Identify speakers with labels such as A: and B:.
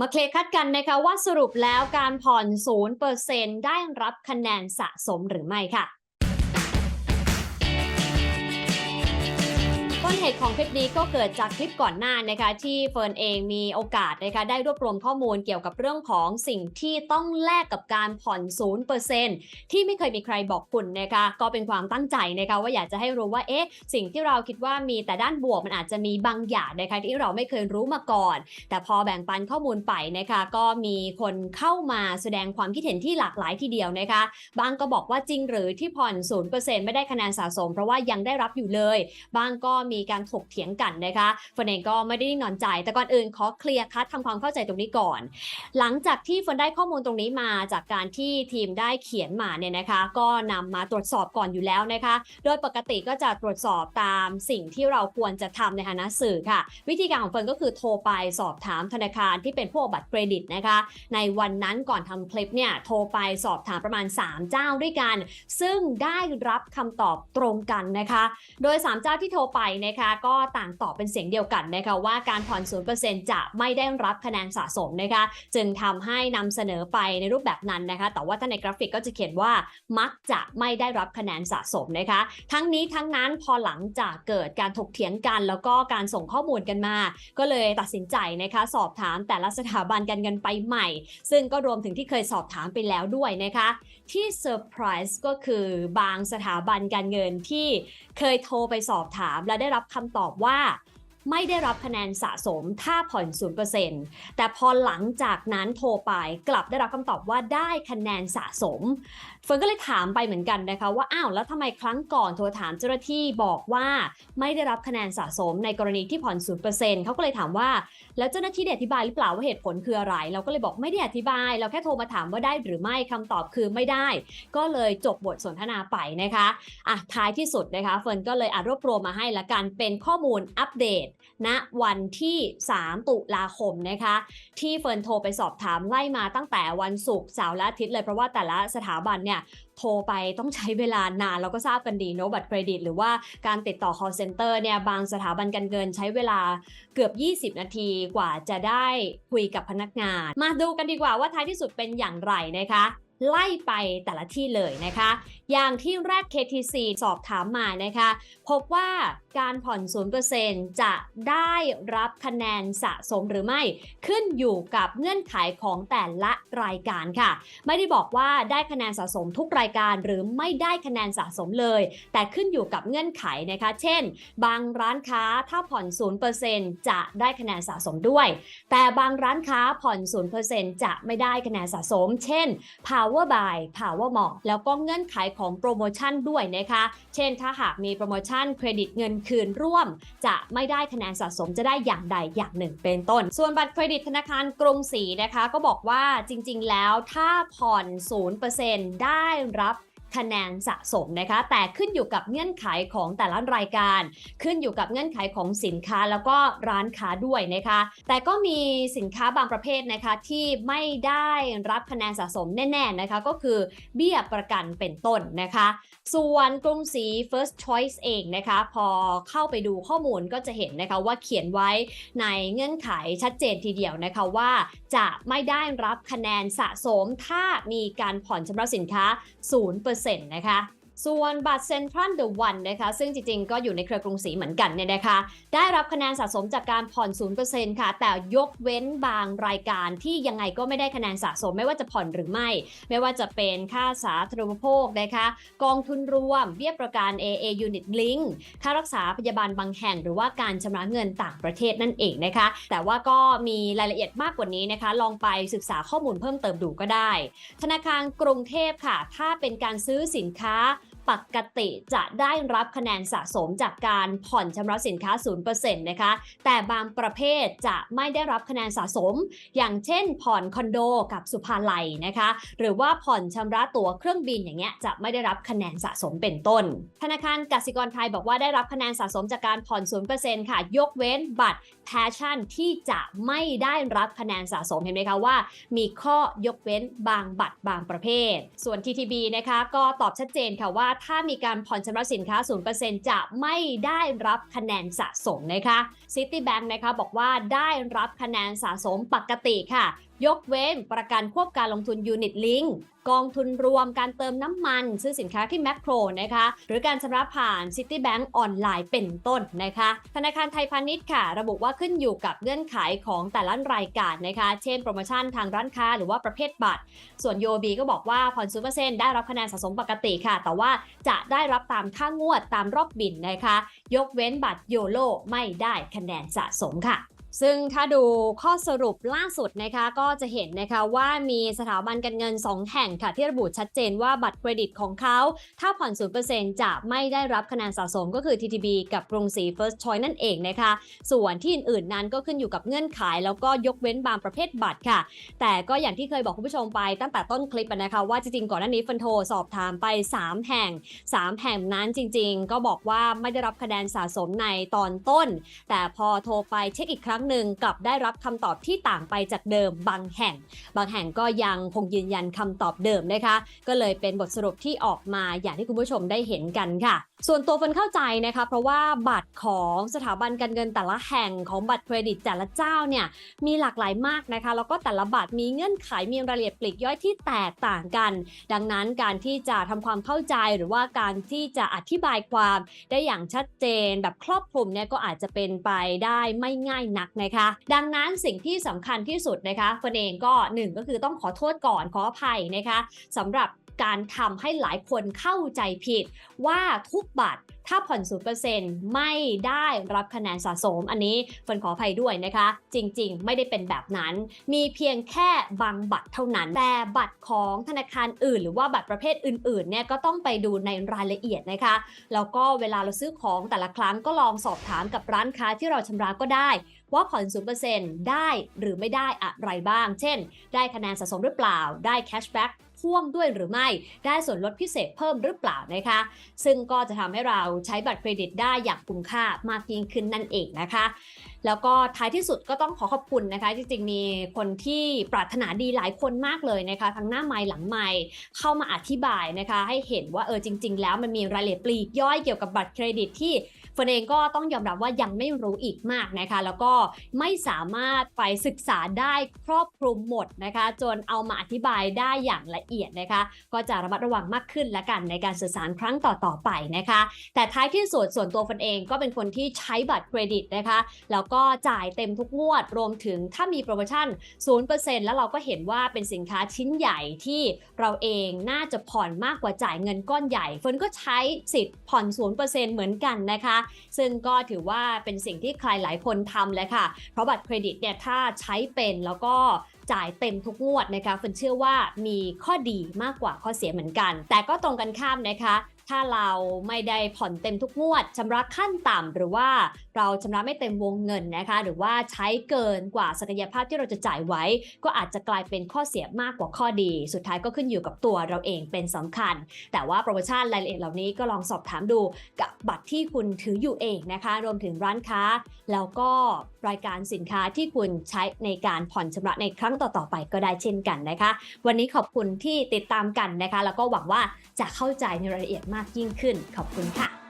A: มาเคลียร์คัดกันนะคะว่าสรุปแล้วการผ่อนศูนเปอร์เซ็นได้รับคะแนนสะสมหรือไม่ค่ะ ต้นเหตุของคลิปนี้ก็เกิดจากคลิปก่อนหน้านะคะที่เฟิร์นเองมีโอกาสนะคะได้รวบรวมข้อมูลเกี่ยวกับเรื่องของสิ่งที่ต้องแลกกับการผ่อน0%ที่ไม่เคยมีใครบอกคุณนะคะก็เป็นความตั้งใจนะคะว่าอยากจะให้รู้ว่าเอ๊ะสิ่งที่เราคิดว่ามีแต่ด้านบวกมันอาจจะมีบางอย่างนะคะที่เราไม่เคยรู้มาก่อน แต่พอแบ่งปันข้อมูลไปนะคะก็มีคนเข้ามาแสดงความคิดเห็นที่หลากหลายทีเดียวนะคะบางก็บอกว่าจริงหรือที่ผ่อน0%ไม่ได้คะแนนสะสม เพราะว่ายังได้รับอยู่เลยบางก็มีีการถกเถียงกันนะคะเฟินเองก็ไม่ได้นิ่งนอนใจ แต่ก่อนอื่นขอเคลียร์คัดทำความเข้าใจตรงนี้ก่อน หลังจากที่เฟินได้ข้อมูลตรงนี้มาจากการที่ทีมได้เขียนมาเนี่ยนะคะ ก็นำมาตรวจสอบก่อนอยู่แล้วนะคะ โดยปกติก็จะตรวจสอบตามสิ่งที่เราควรจะทำในฐานะสื่อค่ะ วิธีการของเฟิร์นก็คือโทรไปสอบถามธนาคารที่เป็นผู้เอาบัตรเครดิตนะคะ ในวันนั้นก่อนทำคลิปเนี่ยโทรไปสอบถามประมาณ 3 เจ้าด้วยกัน ซึ่งได้รับคำตอบตรงกันนะคะ โดย 3 เจ้าที่โทรไปนะคะก็ต่างตอบเป็นเสียงเดียวกันนะคะว่าการผ่อน 0%จะไม่ได้รับคะแนนสะสมนะคะจึงทำให้นำเสนอไปในรูปแบบนั้นนะคะแต่ว่าถ้าในกราฟิกก็จะเขียนว่ามักจะไม่ได้รับคะแนนสะสมนะคะทั้งนี้ทั้งนั้นพอหลังจากเกิดการถกเถียงกัน แล้วก็การส่งข้อมูลกันมา ก็เลยตัดสินใจนะคะสอบถามแต่ละสถาบันกันกันไปใหม่ ซึ่งก็รวมถึงที่เคยสอบถามไปแล้วด้วยนะคะ ที่เซอร์ไพรส์ก็คือบางสถาบันการเงินที่เคยโทรไปสอบถามและได้รับคำตอบว่า ไม่ได้รับคะแนนสะสมถ้าผ่อน 0%แต่พอหลังจากนั้นโทรไปกลับได้รับคำตอบว่าได้คะแนนสะสมเฟิร์นก็เลยถามไปเหมือนกันนะคะว่าอ้าวแล้วทำไมครั้งก่อนโทรถามเจ้าหน้าที่บอกว่าไม่ได้รับคะแนนสะสมในกรณีที่ผ่อน 0%เขาก็เลยถามว่า แล้วเจ้าหน้าที่ได้อธิบายหรือเปล่าว่าเหตุผลคืออะไร เราก็เลยบอกไม่ได้อธิบาย เราแค่โทรมาถามว่าได้หรือไม่คำตอบคือไม่ได้ ก็เลยจบบทสนทนาไปนะคะอะท้ายที่สุดนะคะเฟิร์นก็เลยอะรวบรวมมาให้ละกันเป็นข้อมูลอัปเดตณวันที่ 3 ตุลาคมนะคะ ที่เฟิร์นโทรไปสอบถามไล่มาตั้งแต่วันศุกร์เสาร์และอาทิตย์เลย เพราะว่าแต่ละสถาบันเนี่ยโทรไปต้องใช้เวลานานเราก็ทราบกันดีเนบัตรเครดิต หรือว่าการติดต่อ call center เนี่ยบางสถาบันการเงินใช้เวลาเกือบ 20 นาทีกว่าจะได้คุยกับพนักงาน มาดูกันดีกว่าว่าท้ายที่สุดเป็นอย่างไรนะคะ ไล่ไปแต่ละที่เลยนะคะ อย่างที่แรก KTC สอบถามมานะคะ พบว่าการผ่อน 0%จะได้รับคะแนนสะสมหรือไม่ขึ้นอยู่กับเงื่อนไขของแต่ละรายการค่ะ ไม่ได้บอกว่าได้คะแนนสะสมทุกรายการหรือไม่ได้คะแนนสะสมเลย แต่ขึ้นอยู่กับเงื่อนไขนะคะ เช่น บางร้านค้าถ้าผ่อน 0%จะได้คะแนนสะสมด้วย แต่บางร้านค้าผ่อน 0%จะไม่ได้คะแนนสะสม เช่น Power Buy Power m o r แล้วก็เงื่อนไขของโปรโมชั่นด้วยนะคะ เช่นถ้าหากมีโปรโมชั่นเครดิตเงินคืนร่วม จะไม่ได้คะแนนสะสมจะได้อย่างใดอย่างหนึ่งเป็นต้น ส่วนบัตรเครดิตธนาคารกรุงศรีนะคะ ก็บอกว่าจริงๆ แล้วถ้าผ่อน 0%ได้รับ คะแนนสะสมนะคะ แต่ขึ้นอยู่กับเงื่อนไขของแต่ละรายการ ขึ้นอยู่กับเงื่อนไขของสินค้าแล้วก็ร้านค้าด้วยนะคะ แต่ก็มีสินค้าบางประเภทนะคะที่ไม่ได้รับคะแนนสะสมแน่ๆนะคะ ก็คือเบี้ยประกันเป็นต้นนะคะ ส่วนกรุงศรี First Choice เองนะคะ พอเข้าไปดูข้อมูลก็จะเห็นนะคะว่าเขียนไว้ในเงื่อนไขชัดเจนทีเดียวนะคะว่าจะไม่ได้รับคะแนนสะสมถ้ามีการผ่อนชำระสินค้า 0%นะคะ ส่วนบัตรเซ็นทรัลเดอะวันนะคะซึ่งจริงๆ ก็อยู่ในเครือกรุงศรีเหมือนกันเนี่ยนะคะได้รับคะแนนสะสมจากการผ่อน 0%ค่ะ แต่ยกเว้นบางรายการที่ยังไงก็ไม่ได้คะแนนสะสม ไม่ว่าจะผ่อนหรือไม่ ไม่ว่าจะเป็นค่าสาธารณูปโภคนะคะกองทุนรวมเบี้ยประกัน AA Unit Link ค่ารักษาพยาบาลบางแห่ง หรือว่าการชำระเงินต่างประเทศนั่นเองนะคะ แต่ว่าก็มีรายละเอียดมากกว่านี้นะคะ ลองไปศึกษาข้อมูลเพิ่มเติมดูก็ได้ ธนาคารกรุงเทพค่ะ ถ้าเป็นการซื้อสินค้า ปกติจะได้รับคะแนนสะสมจากการผ่อนชำระสินค้า 0%นะคะ แต่บางประเภทจะไม่ได้รับคะแนนสะสม อย่างเช่น ผ่อนคอนโดกับสุภาลัยนะคะ หรือว่าผ่อนชำระตั๋วเครื่องบินอย่างเงี้ยจะไม่ได้รับคะแนนสะสมเป็นต้น ธนาคารกสิกรไทยบอกว่าได้รับคะแนนสะสมจากการผ่อน 0%ค่ะ ยกเว้นบัตร Passion ที่จะไม่ได้รับคะแนนสะสมเห็นไหมคะว่า มีข้อยกเว้นบางบัตรบางประเภท ส่วน TTB นะคะก็ตอบชัดเจนค่ะว่าถ้ามีการผ่อนชำระสินค้า 0%จะไม่ได้รับคะแนนสะสมนะคะ Citibank นะคะบอกว่าได้รับคะแนนสะสมปกติค่ะยกเว้นประกันควบการลงทุนยูนิตลิงกองทุนรวมการเติมน้ำมัน ซื้อสินค้าที่แมคโครนะคะ หรือการชำระผ่าน Citibank ออนไลน์เป็นต้นนะคะ ธนาคารไทยพาณิชย์ค่ะ ระบุว่าขึ้นอยู่กับเงื่อนไขของแต่ละรายการนะคะ เช่นโปรโมชั่นทางร้านค้าหรือว่าประเภทบัตร ส่วน UOB ก็บอกว่าผ่อนศูเปอร์เซ็นต์ได้รับคะแนนสะสมปกติค่ะ แต่ว่าจะได้รับตามค่างวดตามรอบบินนะคะ ยกเว้นบัตรโยโลไม่ได้คะแนนสะสมค่ะ ซึ่งถ้าดูข้อสรุปล่าสุดนะคะก็จะเห็นนะคะว่ามีสถาบันการเงิน 2 แห่งค่ะที่ระบุชัดเจนว่าบัตรเครดิตของเขาถ้าผ่อน 0%จะไม่ได้รับคะแนนสะสมก็คือ TTB กับกรุงศรี First Choice นั่นเองนะคะ ส่วนที่อื่นๆนั้นก็ขึ้นอยู่กับเงื่อนไข แล้วก็ยกเว้นบางประเภทบัตรค่ะ แต่ก็อย่างที่เคยบอกคุณผู้ชมไปตั้งแต่ต้นคลิปนะคะว่าจริงๆก่อนหน้านี้ฟันโทรสอบถามไป 3 แห่ง 3 แห่งนั้นจริง ๆ ก็บอกว่าไม่ได้รับคะแนนสะสมในตอนต้น แต่พอโทรไปเช็คอีกครั้งหนึ่งกลับได้รับคำตอบที่ต่างไปจากเดิมบางแห่ง บางแห่งก็ยังคงยืนยันคำตอบเดิมนะคะ ก็เลยเป็นบทสรุปที่ออกมาอย่างที่คุณผู้ชมได้เห็นกันค่ะส่วนตัวเฟินเข้าใจนะคะ เพราะว่าบัตรของสถาบันการเงินแต่ละแห่งของบัตรเครดิตแต่ละเจ้าเนี่ยมีหลากหลายมากนะคะ แล้วก็แต่ละบัตรมีเงื่อนไขมีรายละเอียดปลีกย่อยที่แตกต่างกัน ดังนั้นการที่จะทำความเข้าใจหรือว่าการที่จะอธิบายความได้อย่างชัดเจน แบบครอบคลุมเนี่ยก็อาจจะเป็นไปได้ไม่ง่ายนักนะคะ ดังนั้นสิ่งที่สำคัญที่สุดนะคะเฟินเองก็หนึ่งก็คือต้องขอโทษก่อนขออภัยนะคะสำหรับ การทำให้หลายคนเข้าใจผิด ว่าทุกบัตรถ้าผ่อน 0%ไม่ได้รับคะแนนสะสม อันนี้เฟินขออภัยด้วยนะคะ จริงๆ ไม่ได้เป็นแบบนั้น มีเพียงแค่บางบัตรเท่านั้น แต่บัตรของธนาคารอื่น หรือว่าบัตรประเภทอื่นๆ เนี่ยก็ต้องไปดูในรายละเอียดนะคะ แล้วก็เวลาเราซื้อของแต่ละครั้งก็ลองสอบถามกับร้านค้าที่เราชำระก็ได้ ว่าผ่อน 0%ได้หรือไม่ได้อะไรบ้าง เช่น ได้คะแนนสะสมหรือเปล่า ได้แคชแบ็ก พ่วงด้วยหรือไม่ ได้ส่วนลดพิเศษเพิ่มหรือเปล่านะคะ ซึ่งก็จะทำให้เราใช้บัตรเครดิตได้อย่างคุ้มค่ามากยิ่งขึ้นนั่นเองนะคะ แล้วก็ท้ายที่สุดก็ต้องขอขอบคุณนะคะ จริงๆ มีคนที่ปรารถนาดีหลายคนมากเลยนะคะ ทั้งหน้าไม้หลังไม้เข้ามาอธิบายนะคะ ให้เห็นว่าเออจริง ๆ แล้วมันมีรายละเอียดปลีกย่อยเกี่ยวกับบัตรเครดิตที่ฟนเองก็ต้องยอมรับว่ายังไม่รู้อีกมากนะคะ แล้วก็ไม่สามารถไปศึกษาได้ครอบคลุมหมดนะคะ จนเอามาอธิบายได้อย่างละเอียดนะคะ ก็จะระมัดระวังมากขึ้นละกันในการสื่อสารครั้งต่อๆไปนะคะ แต่ท้ายที่สุดส่วนตัวฟนเองก็เป็นคนที่ใช้บัตรเครดิตนะคะแล้วก็จ่ายเต็มทุกงวด รวมถึงถ้ามีโปรโมชั่น 0%แล้วเราก็เห็นว่าเป็นสินค้าชิ้นใหญ่ที่เราเองน่าจะผ่อนมากกว่าจ่ายเงินก้อนใหญ่เฟิร์นก็ใช้สิทธิ์ผ่อน 0%เหมือนกันนะคะ ซึ่งก็ถือว่าเป็นสิ่งที่ใครหลายคนทำเลยค่ะ เพราะบัตรเครดิตเนี่ยถ้าใช้เป็นแล้วก็จ่ายเต็มทุกงวดนะคะเฟิร์นเชื่อว่ามีข้อดีมากกว่าข้อเสียเหมือนกัน แต่ก็ตรงกันข้ามนะคะ ถ้าเราไม่ได้ผ่อนเต็มทุกงวดชำระขั้นต่ำหรือว่า เราชำระไม่เต็มวงเงินนะคะ หรือว่าใช้เกินกว่าศักยภาพที่เราจะจ่ายไว้ ก็อาจจะกลายเป็นข้อเสียมากกว่าข้อดี สุดท้ายก็ขึ้นอยู่กับตัวเราเองเป็นสำคัญ แต่ว่าโปรโมชั่นรายละเอียดเหล่านี้ก็ลองสอบถามดูกับบัตรที่คุณถืออยู่เองนะคะ รวมถึงร้านค้า แล้วก็รายการสินค้าที่คุณใช้ในการผ่อนชำระในครั้งต่อๆไปก็ได้เช่นกันนะคะ วันนี้ขอบคุณที่ติดตามกันนะคะ แล้วก็หวังว่าจะเข้าใจในรายละเอียดมากยิ่งขึ้น ขอบคุณค่ะ